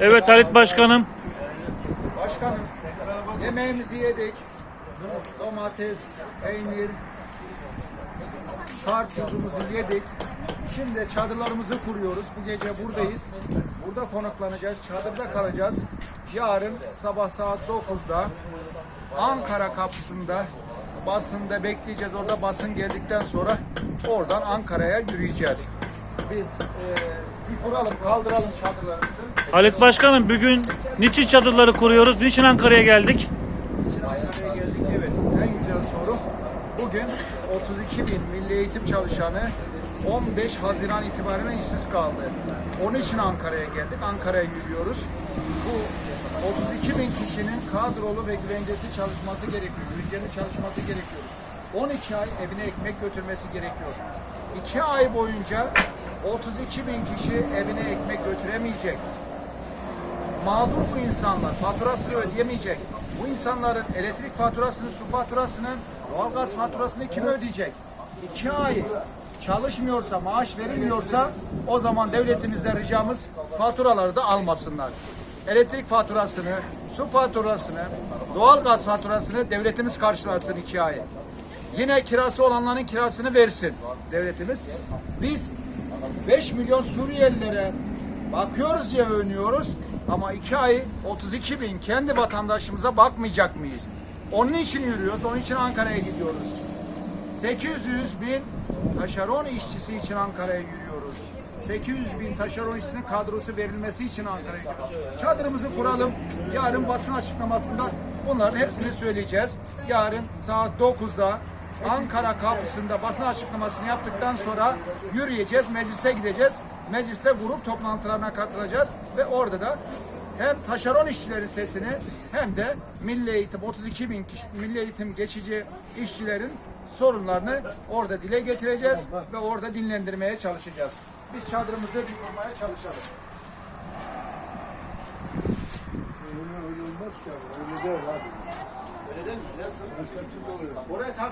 Evet Halit Başkanım. Başkanım, yemeğimizi yedik. Domates, peynir, karpuzumuzu yedik. Şimdi çadırlarımızı kuruyoruz. Bu gece buradayız. Burada konaklanacağız. Çadırda kalacağız. Yarın sabah saat 9'da Ankara kapısında basında bekleyeceğiz. Orada basın geldikten sonra oradan Ankara'ya yürüyeceğiz. Biz eee bir kuralım, kaldıralım çadırlarımızı. Halit Başkanım bugün niçin çadırları kuruyoruz? Niçin Ankara'ya geldik? Için Ankara'ya geldik. Evet, en güzel soru. Bugün 32 bin milli eğitim çalışanı 15 Haziran itibariyle işsiz kaldı. Onun için Ankara'ya geldik. Ankara'ya yürüyoruz. Bu 32 bin kişinin kadrolu ve güvencesi çalışması gerekiyor. Güvenceli çalışması gerekiyor. 12 ay evine ekmek götürmesi gerekiyor. 2 ay boyunca 32 bin kişi evine ekmek götüremeyecek mağdur bu insanlar. Faturasını ödeyemeyecek. Bu insanların elektrik faturasını, su faturasını, doğalgaz faturasını kim ödeyecek? İki ay çalışmıyorsa, maaş verilmiyorsa o zaman devletimizden ricamız faturaları da almasınlar. Elektrik faturasını, su faturasını, doğalgaz faturasını devletimiz karşılasın iki ay. Yine kirası olanların kirasını versin devletimiz. Biz 5 milyon Suriyelilere bakıyoruz diye övünüyoruz ama 2 ay 32 bin kendi vatandaşımıza bakmayacak mıyız? Onun için yürüyoruz, onun için Ankara'ya gidiyoruz. 800 bin taşeron işçisi için Ankara'ya yürüyoruz. 800 bin taşeron işçisinin kadrosu verilmesi için Ankara'ya gidiyoruz. Çadırımızı kuralım. Yarın basın açıklamasında bunların hepsini söyleyeceğiz. Yarın saat 9'da Ankara kapısında basın açıklamasını yaptıktan sonra yürüyeceğiz, meclise gideceğiz. Mecliste grup toplantılarına katılacağız ve orada da hem taşeron işçilerin sesini hem de milli eğitim 32 bin kişi, milli eğitim geçici işçilerin sorunlarını orada dile getireceğiz ve orada dinlendirmeye çalışacağız. Biz çadırımızı bir kurmaya çalışalım. Öyle öyle olmaz ki abi. Öyle değil abi. Öyle değil mi? Oraya